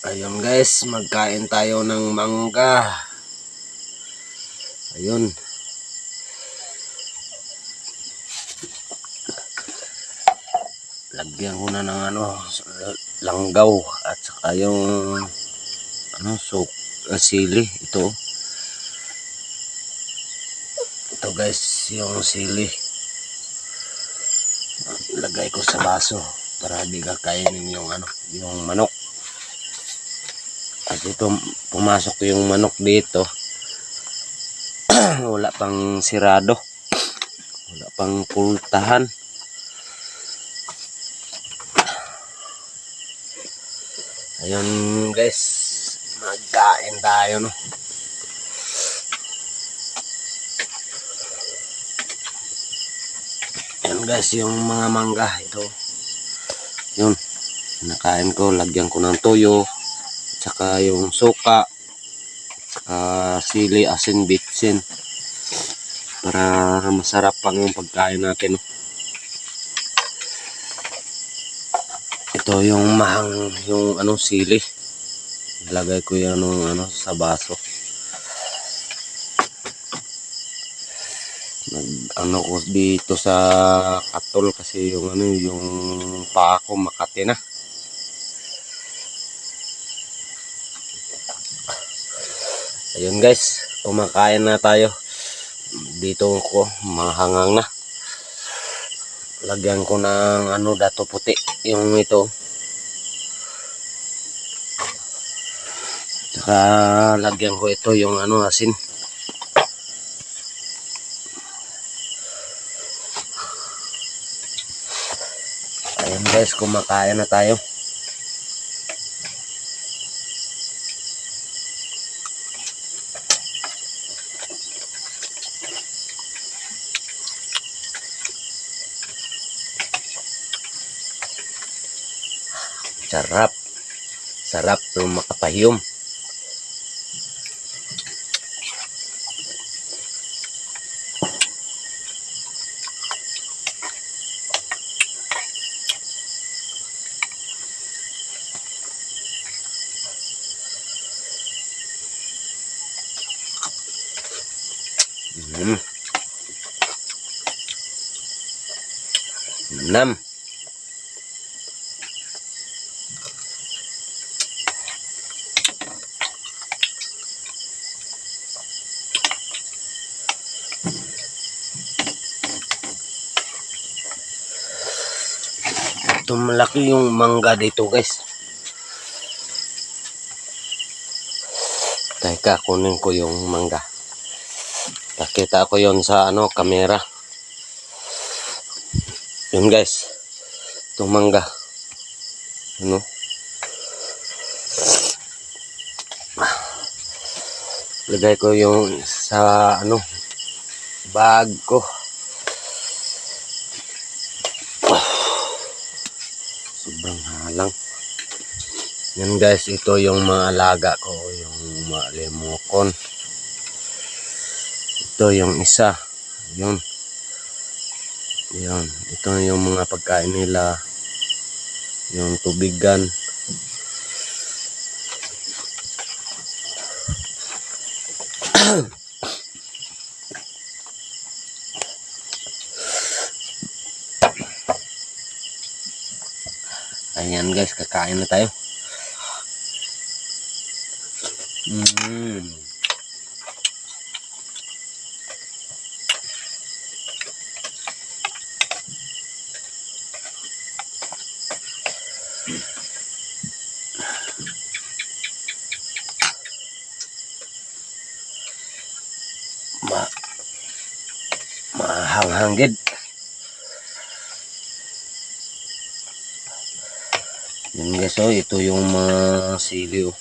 Ayun guys, magkain tayo ng mangga. Ayun. Lagyan ko na ng ano, langgaw at saka yung ano, so, sili. Ito. Ito guys, yung sili. Lagay ko sa baso para di kakainin yung ano, yung manok. At ito, pumasok yung manok dito. Wala pang sirado. Wala pang pultahan. Ayun guys, magkain tayo no. Ayan guys, yung mga mangga ito. Yun, nakain ko, lagyan ko ng toyo, tsaka yung suka, tsaka sili, asin, bitsin. Para masarap pang yung pagkain natin. Ito yung mahang, yung ano, sili. Ilagay ko yung ano, ano, sa baso. Ano ko dito sa katol kasi yung ano, yung paa ko makati na. Ayun guys, kumakain na tayo. Dito ko, mahangang na. Lagyan ko ng ano dato puti, yung ito. Tsaka lagyan ko ito yung ano asin. Ayun guys, kumakain na tayo. Sarap. Sarap ng makapahiyom. Mm. Nam. Ito yung mangga dito guys. Teka, kunin ko yung mangga. Nakita ko yon sa ano, kamera. Yun guys. Itong mangga. Ano? Lagay ko yung sa ano bag ko. Sobrang halang. Yan guys, ito yung mga alaga ko, yung mga lemokon. Ito yung isa. Yun. Yun. Ito yung mga pagkain nila. Yung tubigan. Ayan guys, kakain na tayo. Mm. Ma mahanghang Yan guys, oh, ito yung mga sili, oh.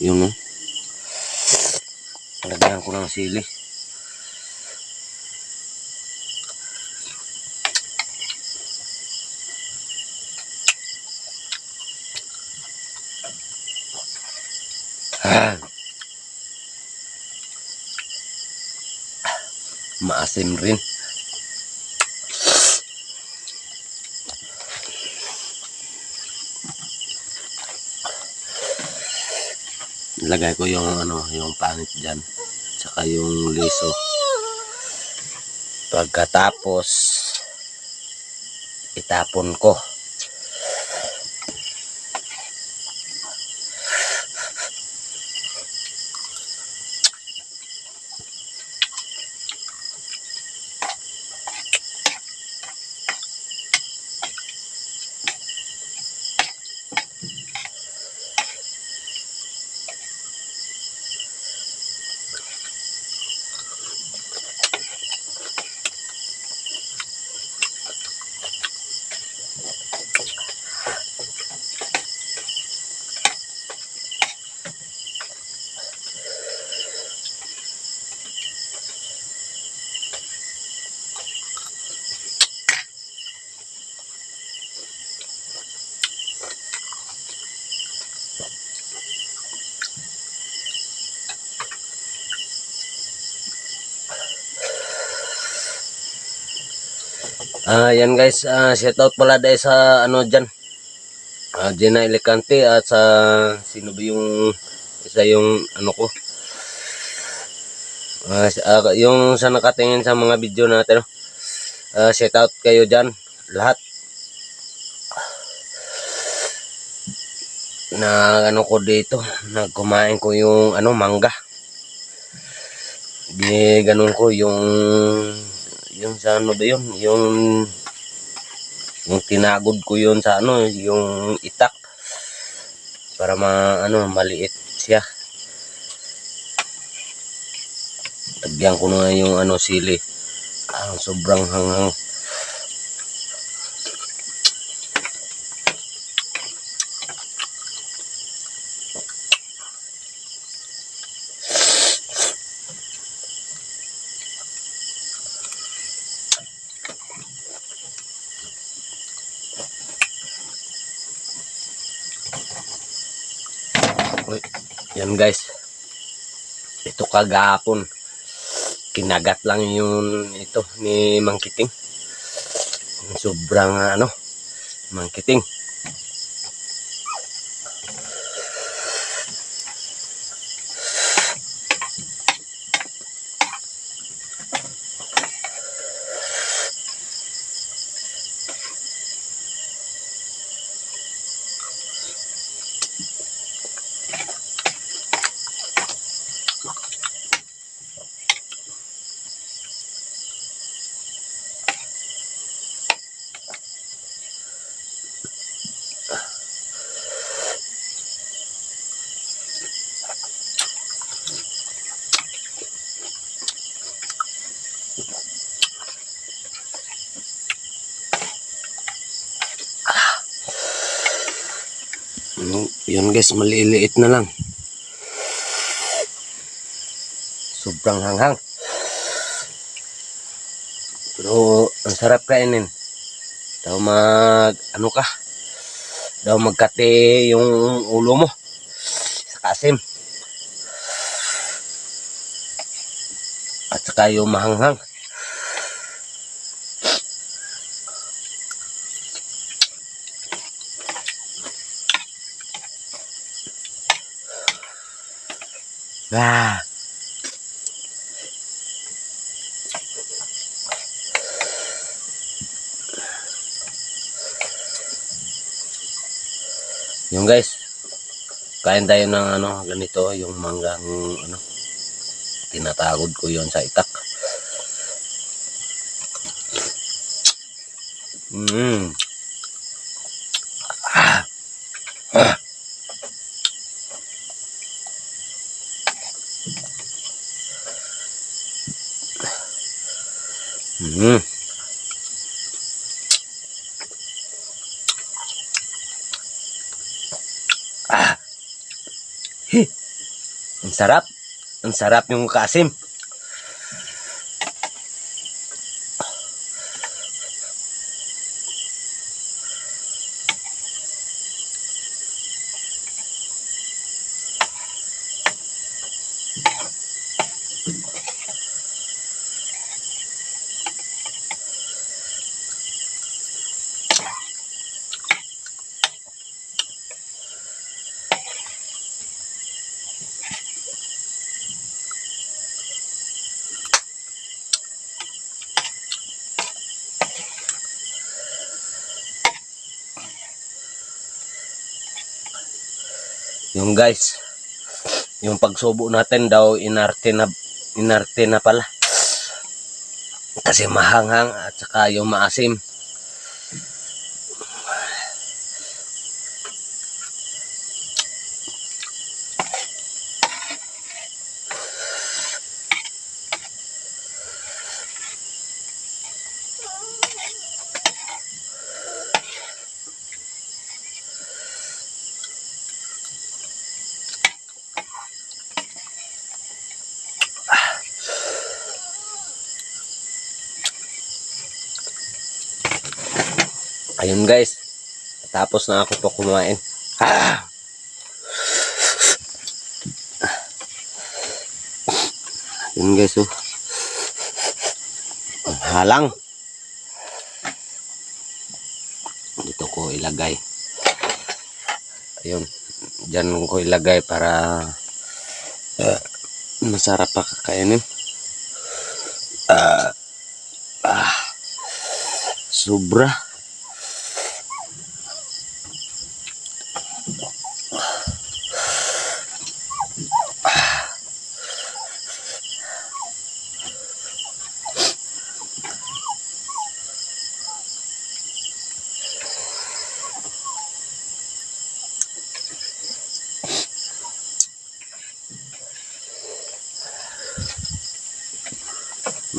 Yun, oh. Lagyan ko ng sili. Maasim rin. Lagay ko yung ano, yung panit diyan. Tsaka yung liso. Pagkatapos itapon ko. Ah, yan guys, ah, shout out pala dahil sa ano diyan. Ah, Gina Elecante at sa sino ba yung isa yung ano ko. Si- ah, yung sa nakatingin sa mga video natin. Ah, shout out kayo diyan lahat. Na ano ko dito, nagkumain ko yung ano mangga. Di ganun ko yung yung sa ano ba yun? Yung yung tinagod ko yun sa ano, yung itak para ma ano maliit siya. Tagyan ko na yung ano sili. Ah, sobrang hanghang. Uy, yan guys. Ito kagapon. Kinagat lang yung ito ni Mangkiting. Sobrang ano, Mangkiting. Yun guys, maliliit na lang. Sobrang hanghang. Pero ang sarap kainin. Daw mag, ano ka? Daw magkate yung ulo mo. Sa kasim. At saka yung mahanghang. Ah. Yung guys, kain tayo ng ano, ganito, yung manggang ano, tinatagod ko yon sa itak. Mm. Mm. Ah. Hi. Ang sarap. Ang sarap yung kasim. Yung guys, yung pagsubo natin daw inarte na inarte na pala. Kasi mahanghang at saka yung maasim. Ayun guys. Tapos na ako po kumain. Ah! Ayun guys oh. Ang halang. Dito ko ilagay. Ayun. Diyan ko ilagay para ah, masarap pa kakainin. Ah, ah, sobra.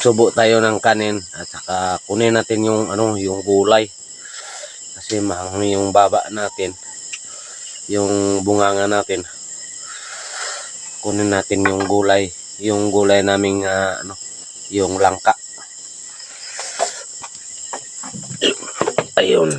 Magsubo tayo ng kanin at saka kunin natin yung ano yung gulay. Kasi mahangin yung baba natin yung bunganga natin. Kunin natin yung gulay yung gulay naming ah, ano yung langka. Ayun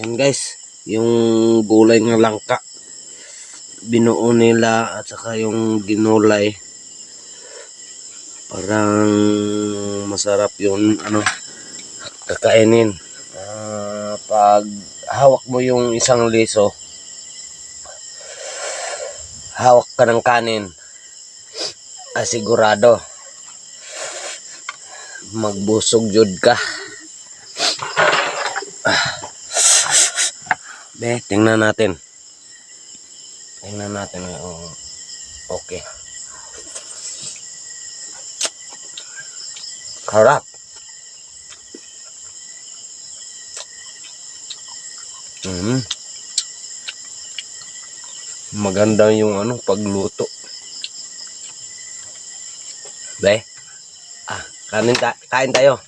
Ayan guys, yung gulay ng langka. Binuo nila at saka yung ginulay. Parang masarap yun, ano, kakainin. Ah, pag hawak mo yung isang liso, hawak ka ng kanin, asigurado, magbusog jud ka. Be, tingnan natin. Tingnan natin kung okay. Harap. Mm. Maganda yung ano pagluto. Be. Ah, kanin ta kain tayo.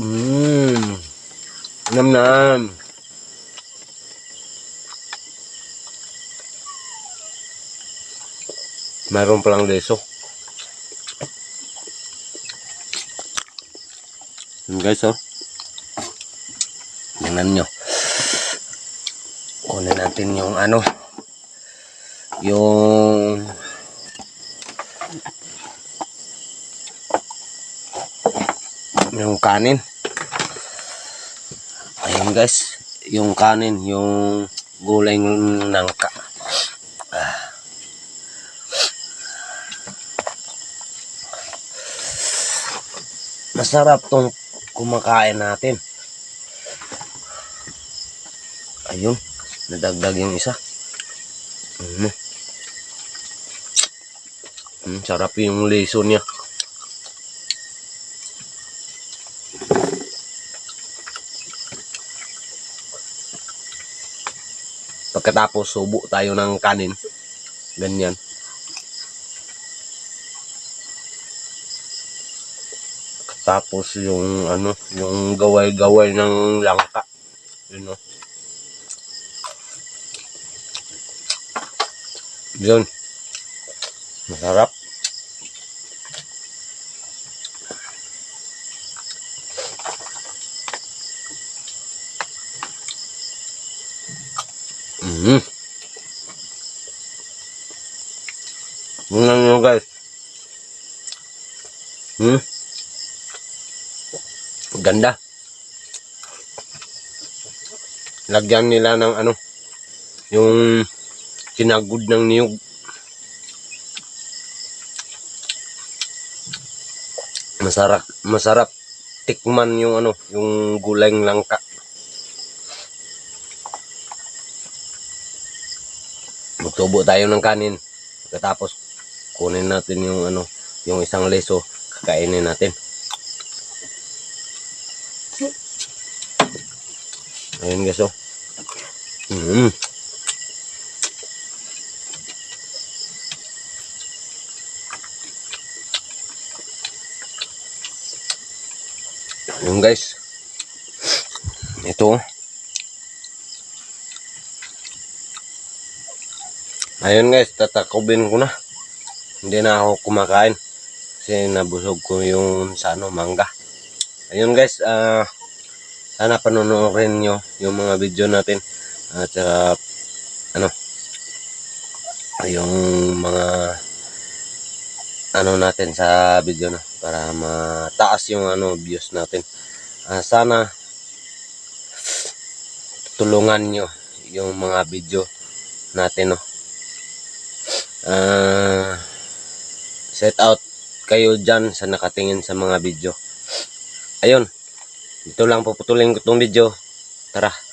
Mmm. Nam nam. Mayroon palang leso. Yun guys, oh. Tingnan nyo. Kunin natin yung ano. Yung... Yung kanin. Ayun guys. Yung kanin. Yung gulay ng masarap tong kumakain natin. Ayun, nadagdag yung isa. Mm. Mm, sarap yung leso niya. Pagkatapos subo tayo ng kanin. Ganyan. Tapos yung ano, yung gaway-gaway ng langka. Yun o. Yun. Masarap. Mm. Tingnan nyo guys. Hmm? Ganda. lagyan nila ng ano, yung kinagod ng niyog. Masarap, masarap tikman yung ano, yung gulang langka. Magtubo tayo ng kanin. Pagkatapos, kunin natin yung ano, yung isang leso, kakainin natin. Ayun guys, oh. Mm. Ayun guys. Ito. oh. Ayun guys, tatakubin ko na. Hindi na ako kumakain. Kasi nabusog ko yung sa ano, mangga. Ayun guys, ah sana panonoodin nyo yung mga video natin. At saka, ano, yung mga ano natin sa video na para mataas yung ano views natin. Ah, sana tulungan nyo yung mga video natin no. Ah, set out kayo dyan sa nakatingin sa mga video. Ayun. Ito lang puputulin ko tong video. Tara.